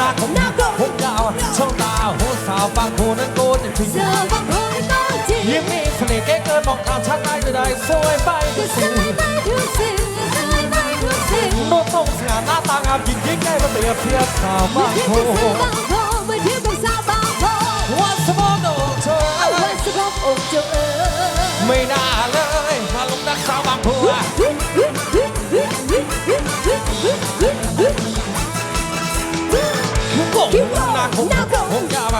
ตาของน้าโกผมยาวช่องตาหูสาวฟังโคนั้นโกนจริงสาวฟังโคนั้นโกนจริยิ้มมีเสน่ห์เกเกินมองทางชัดได้ใดสวยไปที่สิน้สงโน้ตทรสง่หน้าตางามยิ่งยิ่งได้มาเปรียบเทียบสาวบางโคเม่เทียบกับสาวบางโควันสมองอกเธอวันสมองอกเธอไม่น่าเลย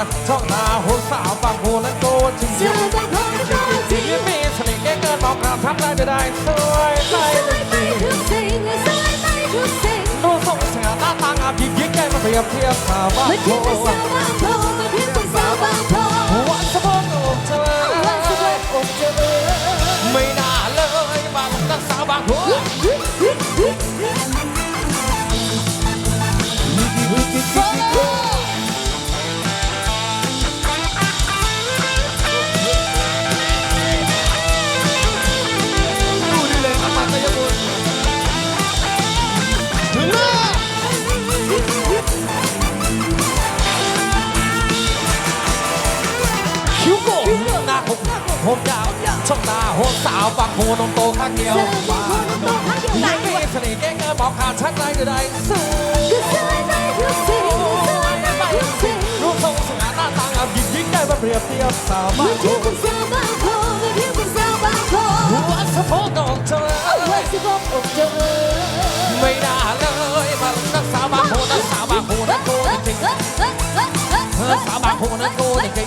มาช่องตาหัวสาวบางโพนั้นโตจริงสาวบางโพไม่พอจริงยิ่งมีเสน่ห์เก่งเกินบอกกล่าวทำได้ไม่ได้สวยใจสวยไปทุกสิ่งสวยไปทุกสิ่งดูทรงสง่าหน้าตางามยิ่งยิ่งได้มาเปรียบเทียบสาวบ้านโพ คิ้วโก้หน้าผมผมยาวช่องตาหัวสาวบางโพนมโตข้างเดียวสาวบางโพนมโตข้างเดียวยังมีเสน่ห์แก้เงินบอกขาดชัดไรจะได้สู้ก็สวยไปทุกสิ่งสวยไปทุกสิ่งรูปทรงสง่าหน้าตางามยิ่งยิ่งได้มาเปรียบเทียบสาวบ้าเมื่นอโพเทียบกับสาวบางโพเมื่อเทียบกับสาวบางโพหัวสะโพกดอกเธอเอาไว้สำหรับอกเจ้าเอ๋ยไม่น่าเลยมาลงนักสาวบางโพนักสาวบางโพนักโกจริงๆเออสาวบางโพนักโกจริง